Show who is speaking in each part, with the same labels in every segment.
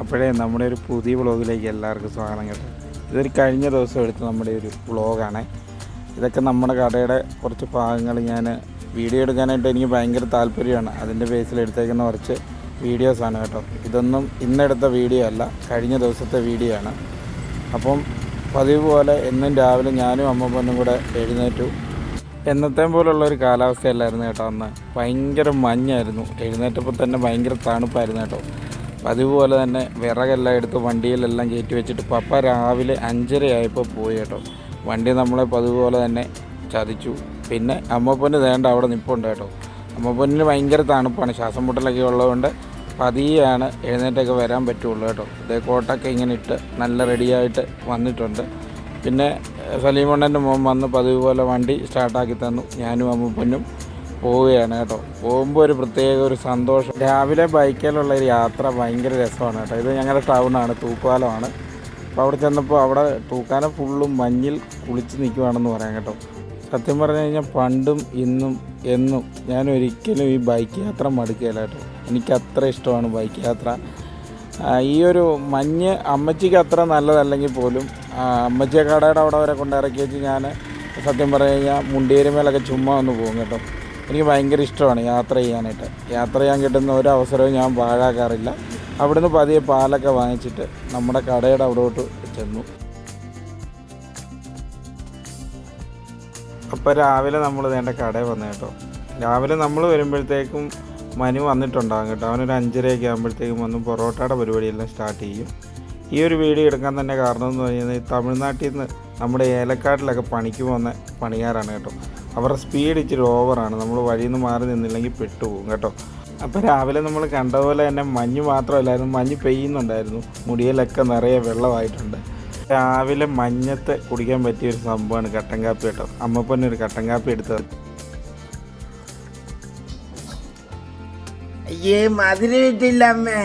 Speaker 1: അപ്പോഴേ നമ്മുടെ ഒരു പുതിയ വ്ളോഗിലേക്ക് എല്ലാവർക്കും സ്വാഗതം കേട്ടോ. ഇതൊരു കഴിഞ്ഞ ദിവസം എടുത്ത നമ്മുടെ ഒരു വ്ളോഗാണ്. ഇതൊക്കെ നമ്മുടെ കടയുടെ കുറച്ച് ഭാഗങ്ങൾ ഞാൻ വീഡിയോ എടുക്കാനായിട്ട് എനിക്ക് ഭയങ്കര താല്പര്യമാണ്. അതിന്റെ ബേസിൽ എടുത്തേക്കുന്ന കുറച്ച് വീഡിയോസാണ് കേട്ടോ. ഇതൊന്നും ഇന്നെടുത്ത വീഡിയോ അല്ല കഴിഞ്ഞ ദിവസത്തെ വീഡിയോ ആണ്. അപ്പം പതിവ് പോലെ എന്നും രാവിലെ ഞാനും അമ്മ പൊന്നും കൂടെ എഴുന്നേറ്റു. എന്നത്തെ പോലുള്ള ഒരു കാലാവസ്ഥയല്ലായിരുന്നു കേട്ടോ അന്ന്. ഭയങ്കര മഞ്ഞായിരുന്നു. എഴുന്നേറ്റപ്പോൾ തന്നെ ഭയങ്കര തണുപ്പായിരുന്നു കേട്ടോ. പതിവ് തന്നെ വിറകെല്ലാം എടുത്ത് വണ്ടിയിലെല്ലാം കയറ്റി വെച്ചിട്ട് പപ്പ രാവിലെ അഞ്ചരയായപ്പോൾ പോയി കേട്ടോ. വണ്ടി നമ്മളെ പതിവ് തന്നെ ചതിച്ചു. പിന്നെ അമ്മപ്പൊന്ന് വേണ്ട അവിടെ നിൽപ്പുണ്ട് കേട്ടോ. അമ്മപ്പൊന്നിന് ഭയങ്കര തണുപ്പാണ്. ശ്വാസം മുട്ടലൊക്കെ ഉള്ളതുകൊണ്ട് പതിയാണ് എഴുന്നേറ്റൊക്കെ വരാൻ പറ്റുള്ളൂ കേട്ടോ. ഇതേ കോട്ടൊക്കെ ഇങ്ങനെ ഇട്ട് നല്ല റെഡിയായിട്ട് വന്നിട്ടുണ്ട്. പിന്നെ സലീമണ്ണന്റെ മോൻ വന്ന് പതിവ് പോലെ വണ്ടി സ്റ്റാർട്ടാക്കി തന്നു. ഞാനും അമ്മപ്പൊന്നും പോവുകയാണ് കേട്ടോ. പോകുമ്പോൾ ഒരു പ്രത്യേക ഒരു സന്തോഷം. രാവിലെ ബൈക്കിലുള്ള ഒരു യാത്ര ഭയങ്കര രസമാണ് കേട്ടോ. ഇത് ഞങ്ങളുടെ ടൗണാണ് തൂക്കാലമാണ് അപ്പോൾ അവിടെ ചെന്നപ്പോൾ അവിടെ തൂക്കാനം ഫുള്ളും മഞ്ഞിൽ കുളിച്ച് നിൽക്കുവാണെന്ന് പറയാം കേട്ടോ. സത്യം പറഞ്ഞു കഴിഞ്ഞാൽ പണ്ടും ഇന്നും എന്നും ഞാൻ ഒരിക്കലും ഈ ബൈക്ക് യാത്ര മടുക്കുകയില്ല കേട്ടോ. എനിക്ക് അത്ര ഇഷ്ടമാണ് ബൈക്ക് യാത്ര. ഈ ഒരു മഞ്ഞ് അമ്മച്ചിക്ക് അത്ര നല്ലതല്ലെങ്കിൽ പോലും അമ്മച്ചിയെ കടയുടെ അവിടെ വരെ കൊണ്ടിറക്കി വെച്ച് ഞാൻ സത്യം പറഞ്ഞു കഴിഞ്ഞാൽ മുണ്ടിയേരുമേലൊക്കെ ചുമ്മാ ഒന്ന് പോകും കേട്ടോ. എനിക്ക് ഭയങ്കര ഇഷ്ടമാണ് യാത്ര ചെയ്യാനായിട്ട്. യാത്ര ചെയ്യാൻ കിട്ടുന്ന ഒരു അവസരവും ഞാൻ പാഴാക്കാറില്ല. അവിടുന്ന് പതിയെ പാലൊക്കെ വാങ്ങിച്ചിട്ട് നമ്മുടെ കടയുടെ അവിടോട്ട് ചെന്നു. അപ്പോൾ രാവിലെ നമ്മൾ നേരെ കടയിൽ വന്നു കേട്ടോ. രാവിലെ നമ്മൾ വരുമ്പോഴത്തേക്കും മനു വന്നിട്ടുണ്ടാകും കേട്ടോ. അവനൊരു അഞ്ചരയൊക്കെ ആകുമ്പോഴത്തേക്കും വന്ന് പൊറോട്ടയുടെ പരിപാടിയെല്ലാം സ്റ്റാർട്ട് ചെയ്യും. ഈ ഒരു വീഡിയോ എടുക്കാൻ തന്നെ കാരണം എന്ന് പറയുന്നത് തമിഴ്നാട്ടിൽ നിന്ന് നമ്മുടെ ഏലക്കാട്ടിലൊക്കെ പണിക്ക് പോകുന്ന പണിക്കാരാണ് കേട്ടോ. അവരുടെ സ്പീഡ് ഇച്ചിരി ഓവറാണ് നമ്മൾ വഴിയിൽ നിന്ന് മാറി നിന്നില്ലെങ്കിൽ പെട്ടുപോകും കേട്ടോ. അപ്പോൾ രാവിലെ നമ്മൾ കണ്ട പോലെ തന്നെ മഞ്ഞ് മാത്രമല്ലായിരുന്നു മഞ്ഞ് പെയ്യുന്നുണ്ടായിരുന്നു. മുടിയിലൊക്കെ നിറയെ വെള്ളമായിട്ടുണ്ട്. രാവിലെ മഞ്ഞത്ത് കുടിക്കാൻ പറ്റിയ ഒരു സംഭവമാണ് കട്ടൻ കാപ്പി കേട്ടോ. അമ്മപ്പൊന്നെ ഒരു കട്ടൻ കാപ്പി എടുത്തത്
Speaker 2: അയ്യേ മധുരം ഇട്ടില്ല അമ്മേ.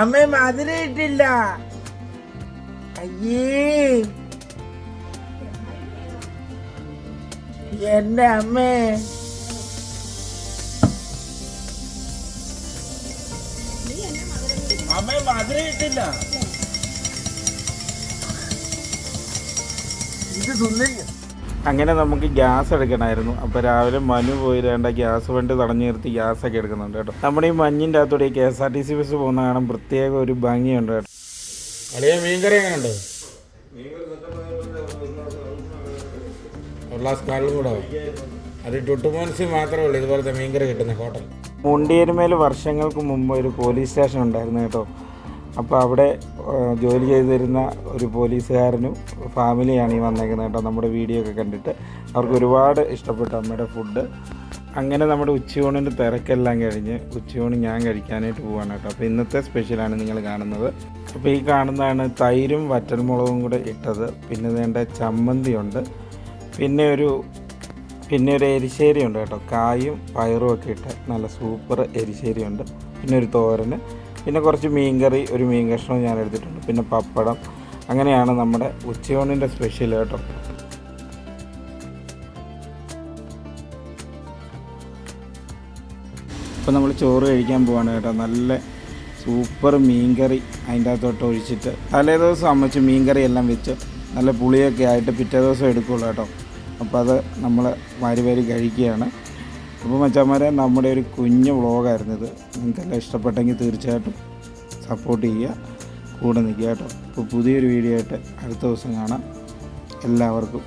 Speaker 2: അമ്മേ മധുരം ഇട്ടില്ല അയ്യേ. എന്റെ അമ്മേ. അമ്മേ മധുരം ഇട്ടില്ല. ഇത്
Speaker 1: അങ്ങനെ നമുക്ക് ഗ്യാസ് എടുക്കണമായിരുന്നു. അപ്പോൾ രാവിലെ മനു പോയി വേണ്ട ഗ്യാസ് വണ്ടി തടഞ്ഞു നിർത്തി ഗ്യാസൊക്കെ എടുക്കുന്നുണ്ട് കേട്ടോ. നമ്മുടെ ഈ മഞ്ഞിന്റെ അകത്തൂടെ K S R T C bus പോകുന്ന കാണാൻ പ്രത്യേക ഒരു ഭംഗിയുണ്ട് കേട്ടോ. മീൻകറി എങ്ങനെയുണ്ട്? ഒരു കൂടെ അത് ടുട്ടുമോൻസി മാത്രമേ ഉള്ളൂ ഇതുപോലത്തെ മീൻകറി കിട്ടുന്ന ഹോട്ടൽ. മുണ്ടിയരുമേൽ വർഷങ്ങൾക്ക് മുമ്പ് ഒരു പോലീസ് സ്റ്റേഷൻ ഉണ്ടായിരുന്നു കേട്ടോ. അപ്പോൾ അവിടെ ജോലി ചെയ്തിരുന്ന ഒരു പോലീസുകാരനും ഫാമിലിയാണ് ഈ വന്നേക്കുന്നത് കേട്ടോ നമ്മുടെ വീഡിയോ ഒക്കെ കണ്ടിട്ട്. അവർക്ക് ഒരുപാട് ഇഷ്ടപ്പെട്ടു അമ്മയുടെ ഫുഡ് അങ്ങനെ നമ്മുടെ ഉച്ചയൂണിന്റെ തിരക്കെല്ലാം കഴിഞ്ഞ് ഉച്ചയൂണ് ഞാൻ കഴിക്കാനായിട്ട് പോവാണ് കേട്ടോ. അപ്പോൾ ഇന്നത്തെ സ്പെഷ്യലാണ് നിങ്ങൾ കാണുന്നത്. അപ്പോൾ ഈ കാണുന്നതാണ് തൈരും വറ്റൽമുളകും കൂടെ ഇട്ടത്. പിന്നെ വേണ്ട ചമ്മന്തി ഉണ്ട് പിന്നെ ഒരു പിന്നെ ഒരു എരിശ്ശേരി ഉണ്ട് കേട്ടോ. കായും പയറും ഒക്കെ ഇട്ട് നല്ല സൂപ്പർ എരിശ്ശേരി ഉണ്ട്. പിന്നെ ഒരു തോരന്. പിന്നെ കുറച്ച് മീൻകറി ഒരു മീൻ കഷ്ണവും ഞാൻ എടുത്തിട്ടുണ്ട്. പിന്നെ പപ്പടം. അങ്ങനെയാണ് നമ്മുടെ ഉച്ചയൂണിന്റെ സ്പെഷ്യൽ കേട്ടോ. ഇപ്പോൾ നമ്മൾ ചോറ് കഴിക്കാൻ പോവാണ് കേട്ടോ. നല്ല സൂപ്പർ മീൻകറി അതിന്റെ അകത്തോട്ട് ഒഴിച്ചിട്ട് തലേ ദിവസം അമ്മച്ച് മീൻകറി എല്ലാം വെച്ച് നല്ല പുളിയൊക്കെ ആയിട്ട് പിറ്റേ ദിവസം എടുക്കുള്ളൂ കേട്ടോ. അപ്പോൾ അത് നമ്മൾ വാരി വാരി കഴിക്കുകയാണ്. അപ്പോൾ മച്ചാമാരെ നമ്മുടെ ഒരു കുഞ്ഞു ഇത്. നിങ്ങൾക്കെല്ലാം ഇഷ്ടപ്പെട്ടെങ്കിൽ തീർച്ചയായിട്ടും സപ്പോർട്ട് ചെയ്യുക. കൂടെ നിൽക്കുക കേട്ടോ. അപ്പോൾ പുതിയൊരു വീഡിയോ ആയിട്ട് അടുത്ത ദിവസം കാണാം. എല്ലാവർക്കും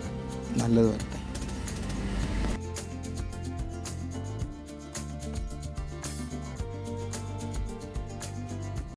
Speaker 1: നല്ലത് വരട്ടെ.